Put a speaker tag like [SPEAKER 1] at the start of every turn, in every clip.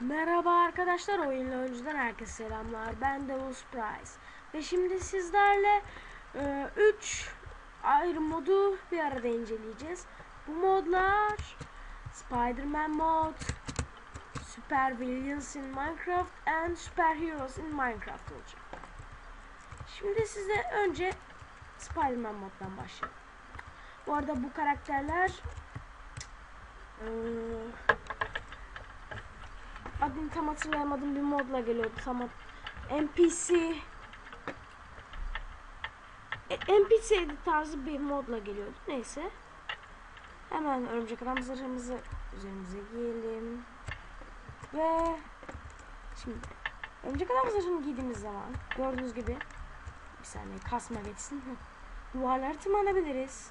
[SPEAKER 1] Merhaba arkadaşlar oyunlu oyuncudan herkese selamlar. Ben Devils Price. Ve şimdi sizlerle 3 ayrı modu bir arada inceleyeceğiz. Bu modlar Spider-Man mod Super Villains in Minecraft and Super Heroes in Minecraft olacak. Şimdi size önce Spider-Man moddan başlayalım. Bu arada bu karakterler eee adını tam hatırlayamadığım bir modla geliyordu tam NPC e, NPC tarzı bir modla geliyordu neyse. Hemen örümcek adam zırhımızı üzerimize giyelim. Ve şimdi örümcek adam zırhını giydiğimiz zaman gördüğünüz gibi bir saniye kasma geçsin. Duvarları tırmanabiliriz.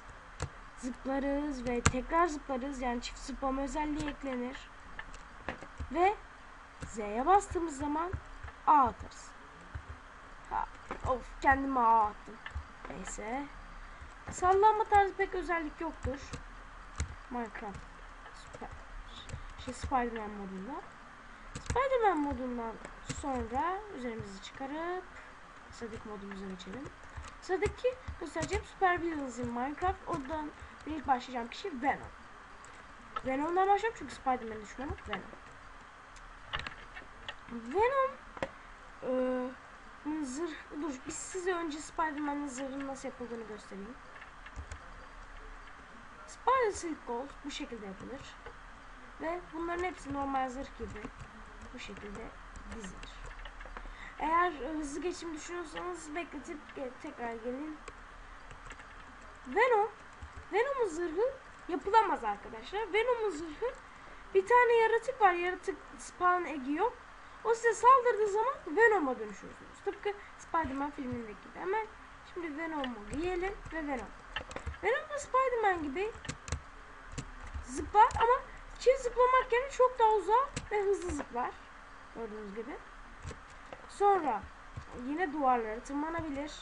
[SPEAKER 1] Zıplarız ve tekrar zıplarız yani çift zıplama özelliği eklenir. Ve Z'ye bastığımız zaman A atarız. Ha, of kendime A attım. Neyse. Sallanma tarzı pek özellik yoktur. Minecraft Süper. Şey Spider-Man modunda. Spider-Man modundan sonra üzerimizi çıkarıp sıradaki modumuza geçelim. Sıradaki göstereceğim Super Villains in Minecraft. Oradan ilk başlayacağım kişi Venom. Venom'dan başlayalım çünkü Spider-Man düşmanı Venom. Venom bunun zırh dur biz size önce Spider-Man'ın zırhının nasıl yapıldığını göstereyim. Spider Silk Gold bu şekilde yapılır. Ve bunların hepsi normal zırh gibi bu şekilde dizilir. Eğer e, hızlı geçim düşünüyorsanız bekletip tekrar gelin. Venom Venom'un zırhı yapılamaz arkadaşlar. Venom'un zırhı bir tane yaratık var. Yaratık spawn egi yok. O size saldırdığı zaman Venom'a dönüşüyorsunuz. Tıpkı Spider-Man filmindeki gibi. Hemen şimdi Venom'u giyelim ve Venom. Venom da Spider-Man gibi zıplar ama çift zıplamak yerine çok daha uzak ve hızlı zıplar. Gördüğünüz gibi. Sonra yine duvarlara tırmanabilir.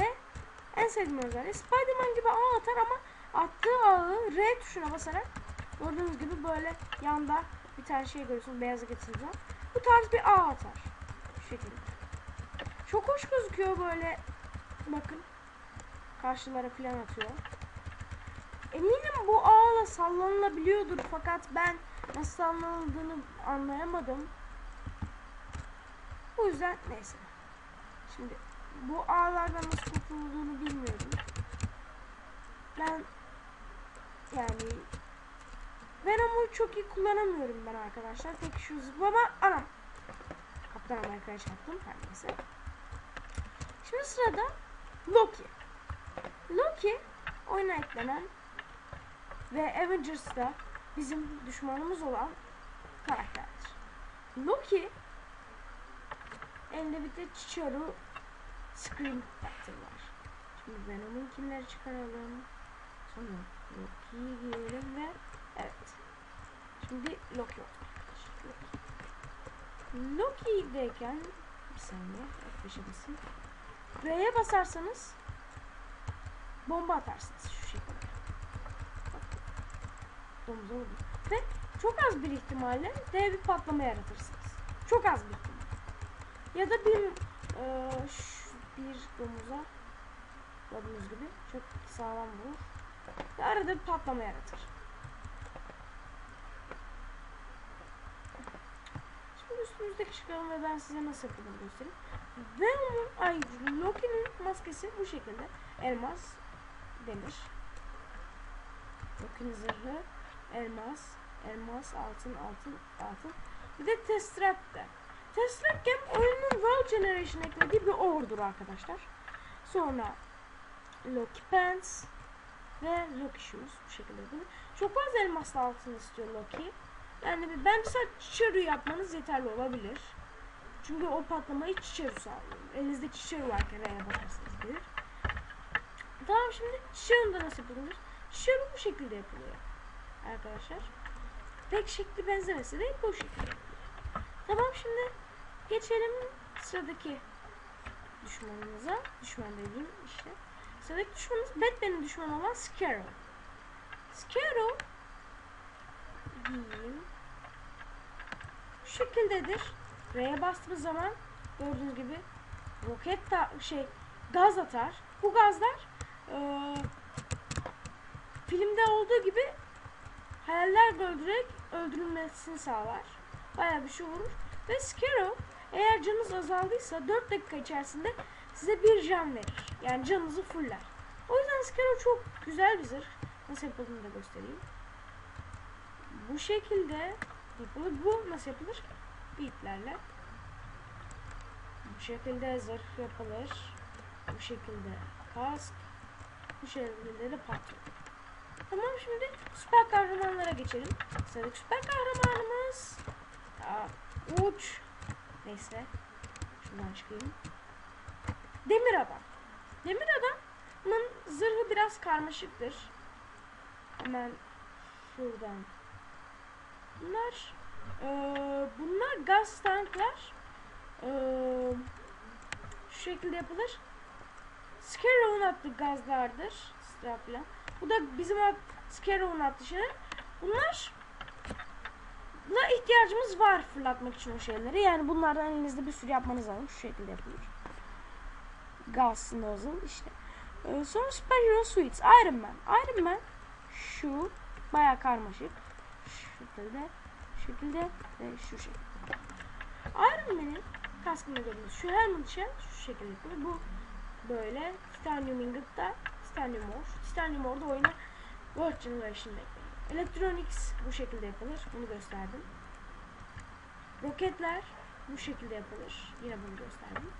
[SPEAKER 1] Ve en sevdiğim özelliği Spider-Man gibi ağ atar ama attığı ağı R tuşuna basarak gördüğünüz gibi böyle yanda bir tane şey görüyorsunuz beyazı getireceğim. Bu tarz bir ağ atar. Bu şekilde. Çok hoş gözüküyor böyle. Bakın. Karşılara falan atıyor. Eminim bu ağla sallanılabiliyordur fakat ben nasıl sallanıldığını anlayamadım. Bu yüzden neyse. Şimdi bu ağlardan nasıl kurtulduğunu bilmiyorum. Ben yani Venom'u çok iyi kullanamıyorum ben arkadaşlar. Tek şu zıplama anam. Kaptan Amerika'ya çarptım her neyse. Şimdi sırada Loki. Loki oyuna eklenen ve Avengers'ta bizim düşmanımız olan karakterdir. Loki elinde bir de Chicharu Scream Factor var. Şimdi Venom'un kimleri çıkaralım. Sonra Loki'yi giyelim ve evet. Şimdi Loki oldu. Loki'deyken bir saniye F5'e basın. R'ye basarsanız bomba atarsınız şu şekilde. Bak. Domuza vurdu. Ve çok az bir ihtimalle dev bir patlama yaratırsınız. Çok az bir ihtimal. Ya da bir e, şu- bir domuza gördüğünüz gibi çok sağlam vurur. Ve arada bir patlama yaratır. Şimdi üstümüzdeki çıkalım ve ben size nasıl yapıldığını göstereyim. Venom'un, ay Loki'nin maskesi bu şekilde. Elmas, demir. Loki'nin zırhı, elmas, elmas, altın, altın, altın. Bir de Testrap'te. Testrap Game oyunun World Generation eklediği bir ordur arkadaşlar. Sonra Loki Pants ve Loki Shoes bu şekilde. Çok fazla elmaslı altın istiyor Loki. Yani sadece Chicharu yapmanız yeterli olabilir. Çünkü o patlamayı Chicharu sağlıyor. Elinizde Chicharu varken R'ye bakarsanız gelir. Tamam şimdi Chicharu'nun da nasıl yapılır? Chicharu bu şekilde yapılıyor. Arkadaşlar. Pek şekli benzemesi de bu şekilde. Tamam şimdi geçelim sıradaki düşmanımıza. Düşman dediğim işte. Sıradaki düşmanımız Batman'in düşmanı olan Scarecrow. Scarecrow giyeyim. Şekildedir. R'ye bastığımız zaman gördüğünüz gibi roket da şey gaz atar. Bu gazlar eee, filmde olduğu gibi hayaller öldürerek öldürülmesini sağlar. Bayağı bir şey vurur. Ve Scarrow eğer canınız azaldıysa 4 dakika içerisinde size bir can verir. Yani canınızı fuller. O yüzden Scarrow çok güzel bir zırh. Nasıl yapıldığını da göstereyim. Bu şekilde yapılır. Bu nasıl yapılır? Beatlerle. Bu şekilde zırh yapılır. Bu şekilde kask. Bu şekilde de patron. Tamam şimdi süper kahramanlara geçelim. Sıradaki süper kahramanımız Aa, uç. Neyse. Şuradan çıkayım. Demir adam. Demir adamın zırhı biraz karmaşıktır. Hemen şuradan. Bunlar eee, bunlar gaz tanklar. Eee, şu şekilde yapılır. Scarrow'un attığı gazlardır. Strapla. Bu da bizim at Scarrow'un attığı şeyler. Bunlar la ihtiyacımız var fırlatmak için o şeyleri. Yani bunlardan elinizde bir sürü yapmanız lazım. Şu şekilde yapılır. Gaz nozzle işte. Ee, sonra Superhero Suits. Iron Man. Iron Man şu baya karmaşık. Şekilde, şekilde ve şu şekilde. Iron Man'in kaskını gördüğünüz şu helmet shell şu şekilde. Bu böyle Titanium Ingot'ta Titanium Ore. Titanium Ore'da oyuna World Generation'da. Electronics bu şekilde yapılır. Bunu gösterdim. Roketler bu şekilde yapılır. Yine bunu gösterdim.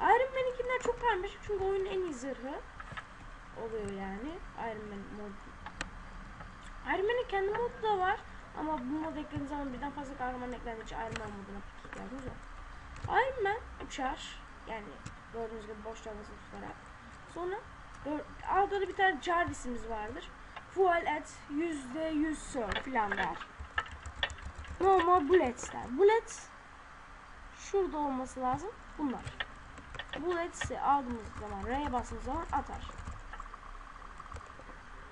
[SPEAKER 1] Iron Man'inkiler çok karmaşık çünkü oyunun en iyi zırhı oluyor yani. Iron Man mod. Iron kendi modu da var. Ama bu mod eklediğiniz zaman birden fazla kahraman eklendiği için Iron Man moduna pek ihtiyacımız yok. Iron Man uçar. Yani gördüğünüz gibi boş havasını tutarak. Sonra altta da bir tane Jarvis'imiz vardır. Fuel at %100 sir filan der. No more bullets der. Bullets şurada olması lazım. Bunlar. Bullets'i aldığımız zaman, R'ye bastığımız zaman atar.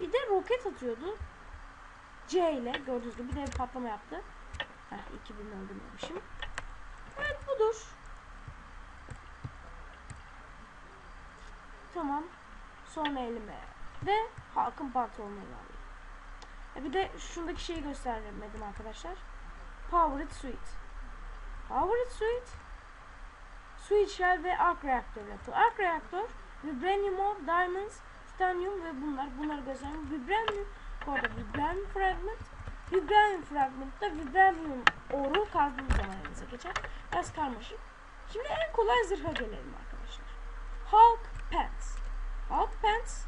[SPEAKER 1] Bir de roket atıyordu. C ile gördüğünüz gibi de bir patlama yaptı. Heh, 2000 öldürmemişim. Evet budur. Tamam. Sonra elime. Ve halkın pantolonuna geldi. E bir de şundaki şeyi göstermedim arkadaşlar. Powered Suite. Powered Suite Suite Shell ve Arc Reactor yapıyor. Arc Reactor Vibranium Ore, Diamonds, Titanium ve bunlar. Bunları göstereyim. Vibranium orada Vibranium Fragment Vibranium Fragment'ta Vibranium Ore'u kazdığımız zaman elinize geçer. Biraz karmaşık. Şimdi en kolay zırha gelelim arkadaşlar. Hulk Pants. Hulk Pants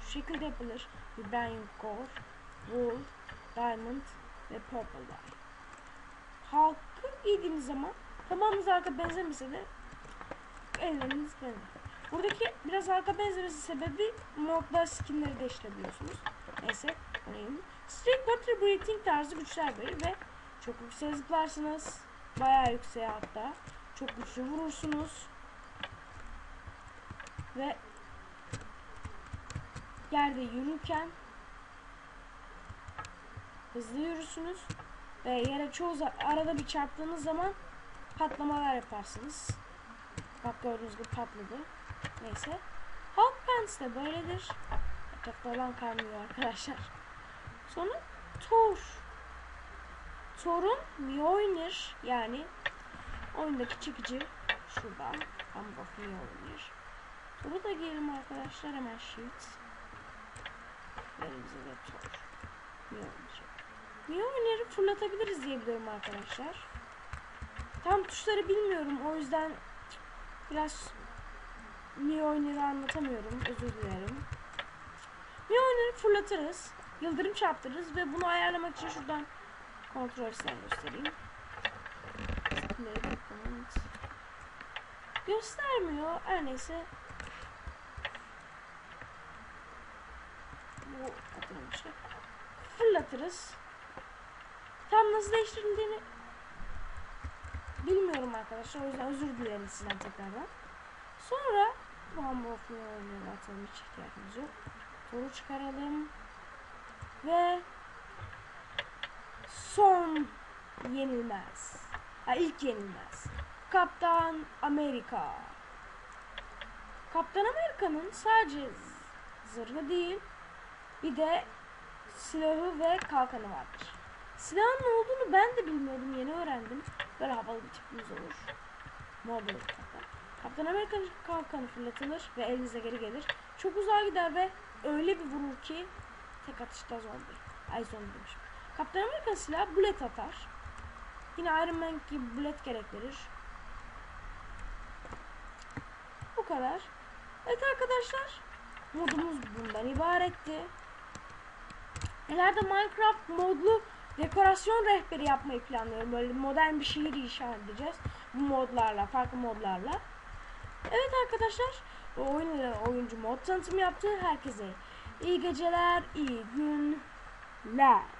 [SPEAKER 1] şu şekilde yapılır. Vibranium Core, Wool, Diamond ve Purple Dye. Hulk'ı giydiğiniz zaman tamamınız arka benzemese de elleriniz benzer. Buradaki biraz arka benzemesi sebebi modda skinleri değiştirebiliyorsunuz. Neyse örneğin Street Water Breathing tarzı güçler verir ve çok yüksek zıplarsınız. Bayağı yükseğe hatta. Çok güçlü vurursunuz. Ve yerde yürürken hızlı yürürsünüz ve yere çoğu arada bir çarptığınız zaman patlamalar yaparsınız. Bak gördüğünüz gibi patladı. Neyse. Hulk Pants de böyledir. Etrafta olan kaymıyor arkadaşlar. Sonra Thor. Thor'un Mjolnir yani oyundaki çekici şurada. Hammer of Mjolnir. Thor'u da giyelim arkadaşlar hemen sheet. Elimize de Thor. Mjolnir. Mjolnir'i fırlatabiliriz diye arkadaşlar. Tam tuşları bilmiyorum o yüzden biraz Mjolnir'i anlatamıyorum özür dilerim. Mjolnir'i fırlatırız. Yıldırım çarptırırız ve bunu ayarlamak için şuradan kontrol sistemi göstereyim. Göstermiyor. Her neyse. Bu atılmışı. Fırlatırız. Tam nasıl değiştirildiğini bilmiyorum arkadaşlar. O yüzden özür dilerim sizden tekrardan. Sonra of Mjolnir'i atalım. Hiç ihtiyacımız yok. Toru çıkaralım. Ve son yenilmez. Ha ilk yenilmez. Kaptan Amerika. Kaptan Amerika'nın sadece zırhı değil bir de silahı ve kalkanı vardır. Silahın ne olduğunu ben de bilmiyordum yeni öğrendim. Böyle havalı bir tipimiz olur. Mobile kaptan. Kaptan Amerika'nın kalkanı fırlatılır ve elinize geri gelir. Çok uzağa gider ve öyle bir vurur ki tek atışta zombi. Ay zombi demişim. Kaptan Amerika silahı bullet atar. Yine Iron Man gibi bullet gerektirir. Bu kadar. Evet arkadaşlar. Modumuz bundan ibaretti. İleride Minecraft modlu dekorasyon rehberi yapmayı planlıyorum. Böyle modern bir şehir inşa edeceğiz. Bu modlarla, farklı modlarla. Evet arkadaşlar. Oyun oyuncu mod tanıtımı yaptı. Herkese iyi geceler, iyi günler.